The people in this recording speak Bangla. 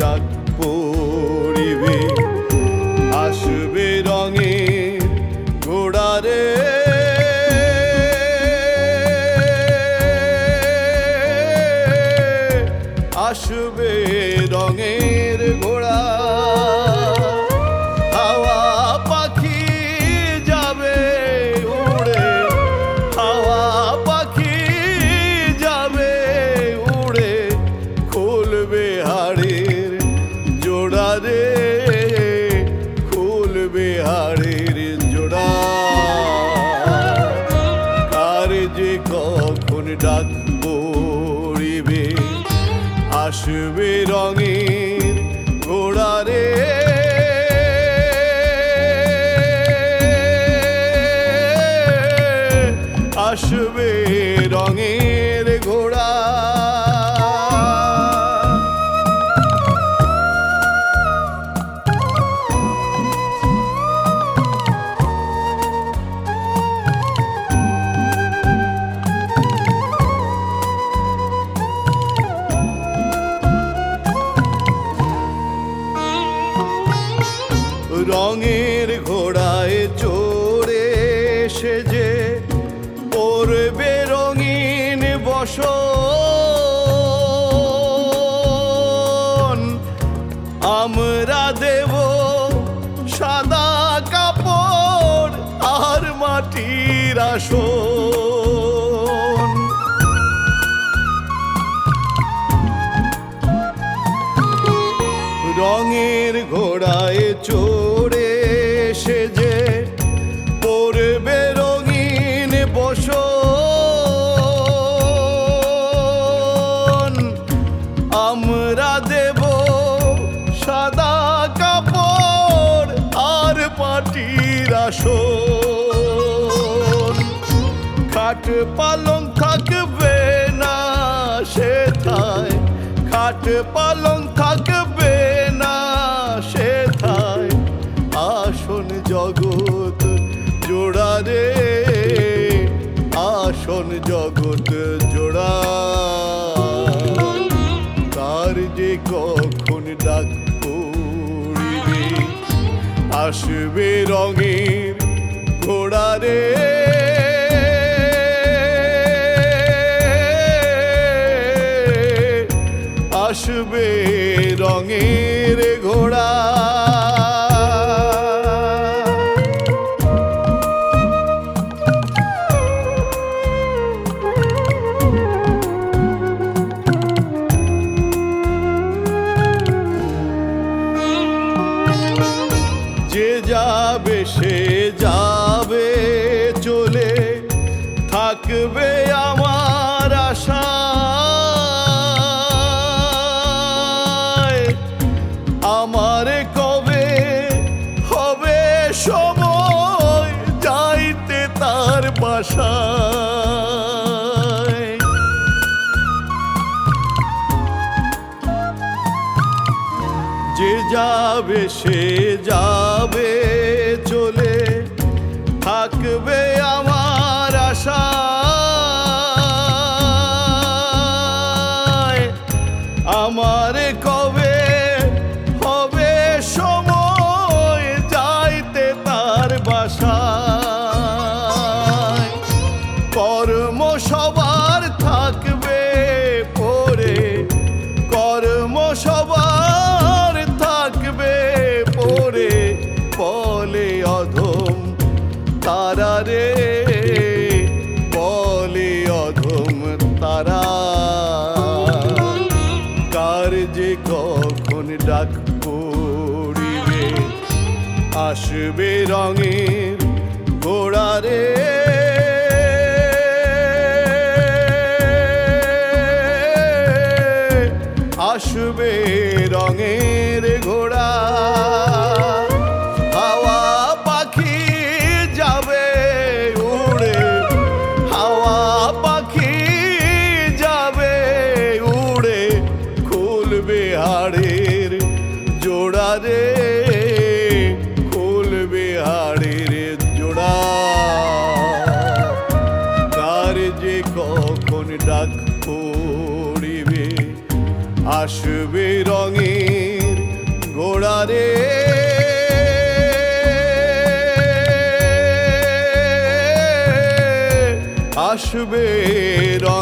ডাক পড়িবে আসবে রঙে ঘোড়ারে আসবে রে খুলবে হাড়ের জোড়া। কার যে কখন ডাক পড়িবে আসবে রঙের ঘোড়া রে। আসবে রঙের রঙের ঘোড়ায় চড়ে সেজে পড়বে রঙিন বস আমরা দেব সাদা কাপড় আর মাটির আসন। রঙের ঘোড়ায় চড়ে সেজে পরবে রঙিন বস আমরা দেব সাদা কাপড় আর পাটির আসন। খাট পালং থাকবে না সেথায়, খাট পালং থাকবে জগৎ জোড়া রে, আসন জগৎ জোড়া। তার যে কখন ডাক পড়িবে, আসবে রঙের ঘোড়া রে। আসবে রঙের সে যাবে, চলে থাকবে আমার আশা আমার কবে হবে সময় যাইতে তার বাসা যে যাবে, সে যাবে। কবে হবে সময় যাইতে তার বাসায়? কর্ম সবার থাকবে পড়ে কর্ম সবার থাকবে পড়ে বলে অধম তারা রে আসবে রঙের ঘোড়া রে। আসবে রঙের আসবে রঙের গোড়ারে আসবে রঙের ঘোড়া